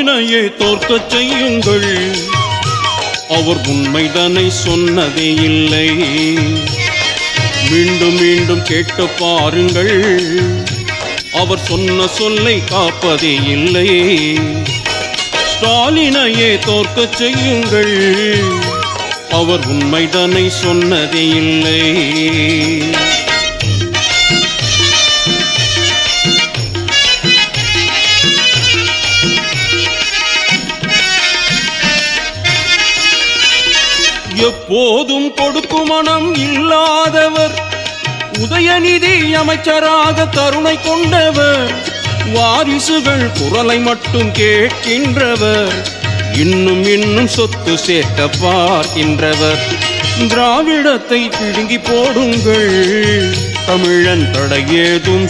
ஸ்டாலினையே தோற்கச் செய்யுங்கள். அவர் உண்மைதனை சொன்னதே இல்லை. மீண்டும் மீண்டும் கேட்டு பாருங்கள். அவர் சொன்ன சொல்லை காப்பதே இல்லை. ஸ்டாலினையே தோற்கச் செய்யுங்கள். அவர் உண்மைதனை சொன்னதே இல்லை. எப்போதும் கொடுக்கு மனம் இல்லாதவர். உதயநிதி அமைச்சராக கருணை கொண்டவர். வாரிசுகள் குரலை மட்டும் கேட்கின்றவர். இன்னும் இன்னும் சொத்து சேர்க்க பார்க்கின்றவர். திராவிடத்தை பிடுங்கி போடுங்கள். தமிழன் தடை ஏதும்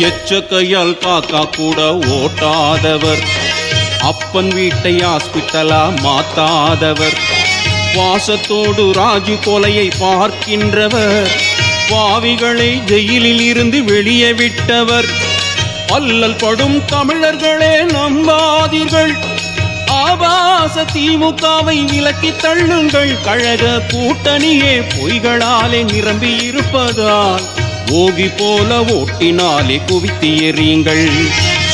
எச்ச எச்சக்கையால் காக்கா கூட ஓட்டாதவர். அப்பன் வீட்டை ஹாஸ்பிட்டலா மாத்தாதவர். வாசத்தோடு ராஜு கொலையை பார்க்கின்றவர். பாவிகளை ஜெயிலில் இருந்து வெளியே விட்டவர். அல்லல் படும் தமிழர்களே நம்பாதீர்கள். ஆபாச திமுகவை விலக்கி தள்ளுங்கள். கழக கூட்டணியே பொய்களாலே நிரம்பி இருப்பதால் ஓகி போல ஓட்டினாலே குவித்து எறியுங்கள்.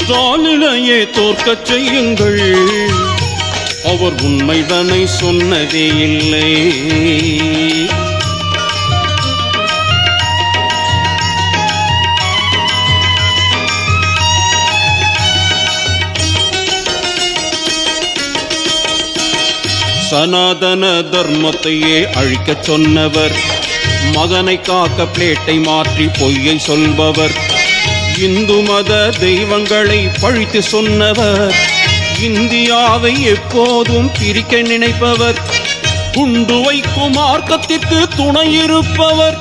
ஸ்டாலினையே தோற்கச் செய்யுங்கள். அவர் உண்மைதனை சொன்னதே இல்லை. சனாதன தர்மத்தையே அழிக்கச் சொன்னவர் மகனை காக்க பிளேட்டை மாற்றி பொய்யை சொல்பவர். இந்து மத தெய்வங்களை பழித்து சொன்னவர். இந்தியாவை எப்போதும் பிரிக்க நினைப்பவர். குண்டு வைக்கும் ஆர்க்கத்திற்கு துணை இருப்பவர்.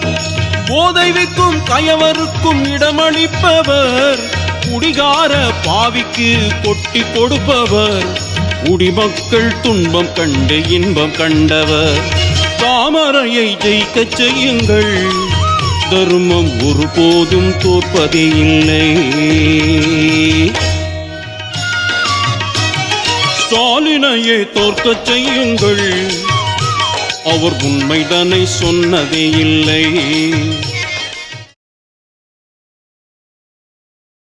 போதை வைக்கும் கயவருக்கும் இடமளிப்பவர். குடிகார பாவிக்கு கொட்டி கொடுப்பவர். குடிமக்கள் துன்பம் கண்டு இன்பம் கண்டவர். தாமரையை ஜெயிக்கச் செய்யுங்கள். தர்மம் ஒருபோதும் தோற்பதே இல்லை. ஸ்டாலினையே தோற்கச் செய்யுங்கள். அவர் உண்மைதனை சொன்னதே இல்லை.